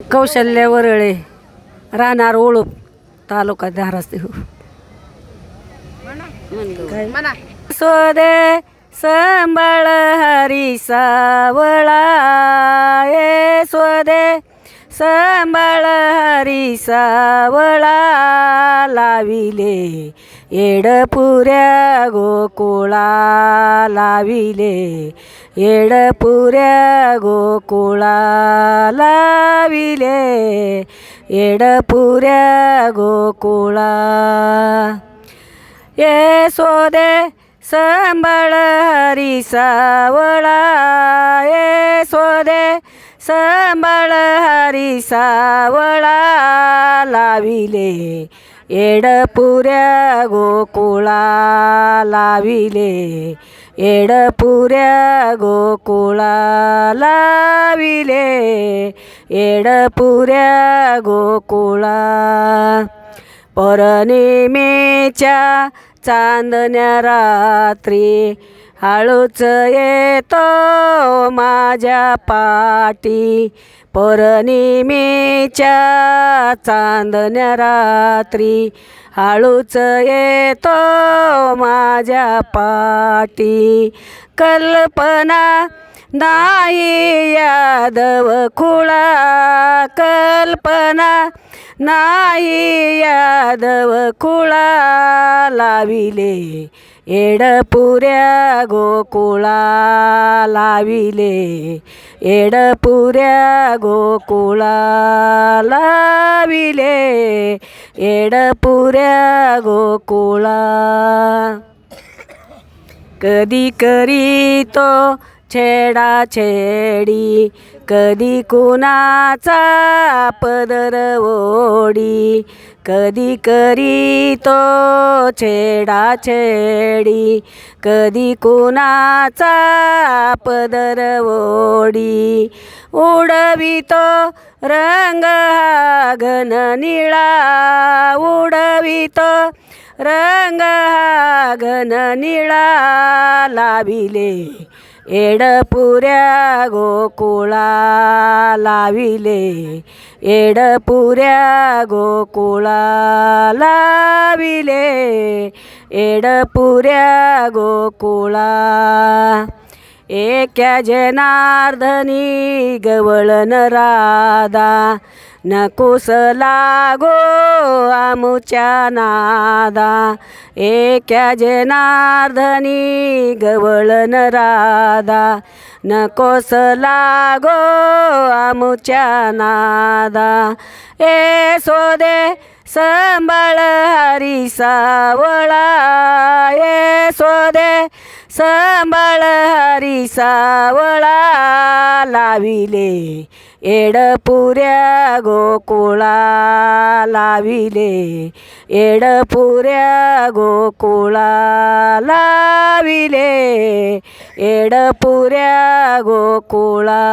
कौशल्य वरळे राहणार ओळूप तालुका म्हणा. स्वदे संबळ हरी सावळा. ये स्वदे संबळ हरी सावळा लाविले. येडपुऱ्या गोकुळा लाविले. येडपुऱ्या गोकुळा लाविले. येडपुऱ्या गोकुळा. ये सोदे संबळ हरी सावळा. ये सोदे संबळ हरी सावळा लाविले. येडपुऱ्या गोकुळा लाविले. येडपुऱ्या गोकुळा लाविले. येडपुऱ्या गोकुळा. पौर्णिमेच्या चांदण्या रात्री हळूच येतो माझ्या पाटी पौर्णिमेच्या चांदण्या रात्री हळूच येतो माझ्या पाटी कल्पना नाही यादव खुळा. कल्पना नाही यादव खुळा. लाविले येडपुऱ्या गोकुळा लाविले. येडपुऱ्या गोकुळा लाविले. येडपुऱ्या गोकुळा. कधी करी तो छेडी कधी कुणाचा पदर ओढी कधी तो छेडा छेडी कधी कुणाचा पदर ओढी उडवितो रंग हा घन निळा उडवितो रंग हा घन निळा लाविले एडपुऱ्या गोकुळा लाविले. एडपुऱ्या गोकुळा लाविले. एडपुऱ्या गोकुळा एक्या जनार्दनी गवळन राधा नकुस लागो आमुच्या नादा. एक्या जनार्दनी गवळन राधा नकोस लागो आमुच्या नादा. ए सोदे संबळ हरी सावळा. ए सोदे संबळ हरी सावळा लाविले. येडपुऱ्या गोकुळा लाविले. येडपुऱ्या गोकुळा लाविले. येडपुऱ्या गोकुळा